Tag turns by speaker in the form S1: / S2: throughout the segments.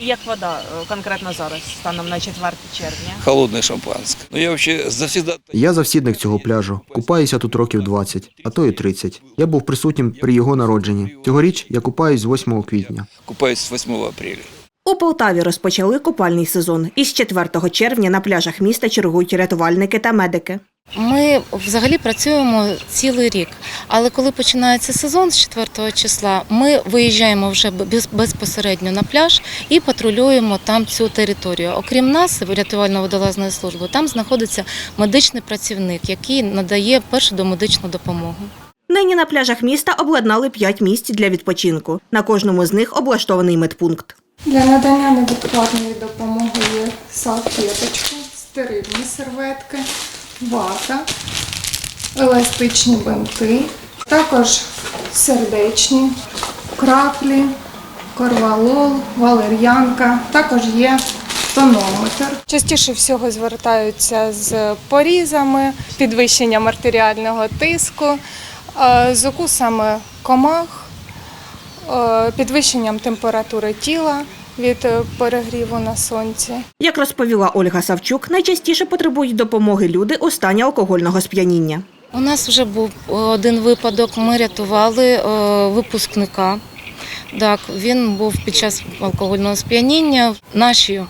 S1: Як вода е, конкретно зараз, станом на 4 червня?
S2: Холодное шампанское. Но я вообще завсегда
S3: Я завсідник цього пляжу. Купаюся тут років 20, а то і 30. Я був присутнім при його народженні. Цьогоріч я купаюсь з 8 квітня.
S2: купаюсь с 8 апреля.
S4: У Полтаві розпочали купальний сезон. Із 4 червня на пляжах міста чергують рятувальники та медики.
S5: Ми взагалі працюємо цілий рік, але коли починається сезон з 4 числа, ми виїжджаємо вже без- безпосередньо на пляж і патрулюємо там цю територію. Окрім нас, рятувально-водолазної служби, там знаходиться медичний працівник, який надає першу домедичну допомогу.
S4: Нині на пляжах міста обладнали 5 місць для відпочинку. На кожному з них облаштований медпункт.
S6: Для надання невідкладної допомоги є салфеточки, стерильні серветки, вата, еластичні бинти, також сердечні, краплі, корвалол, валер'янка, також є тонометр. Частіше всього звертаються з порізами, підвищенням артеріального тиску, е, з укусами комах, е, підвищенням температури тіла від е, перегріву на сонці.
S4: Як розповіла Ольга Савчук, найчастіше потребують допомоги люди у стані алкогольного сп'яніння.
S5: У нас вже був е, один випадок. Ми рятували е, випускника. Так, він був під час алкогольного сп'яніння. Наші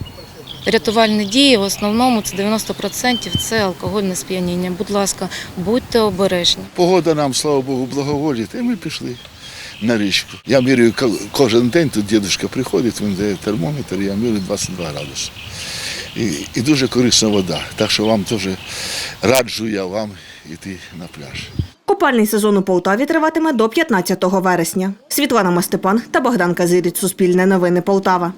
S5: рятувальні дії в основному це 90% це алкогольне сп'яніння. Будь ласка, будьте обережні.
S7: Погода нам, слава Богу, благоволить, і ми пішли на річку. Я міряю кожен день, тут дідусь приходить, він дає термометр, я мірю 22 градуси. І, і дуже корисна вода. Так що вам теж раджу я вам йти на пляж.
S4: Купальний сезон у Полтаві триватиме до 15 вересня. Світлана Мастепан та Богдан Казиріць. Суспільне новини Полтава.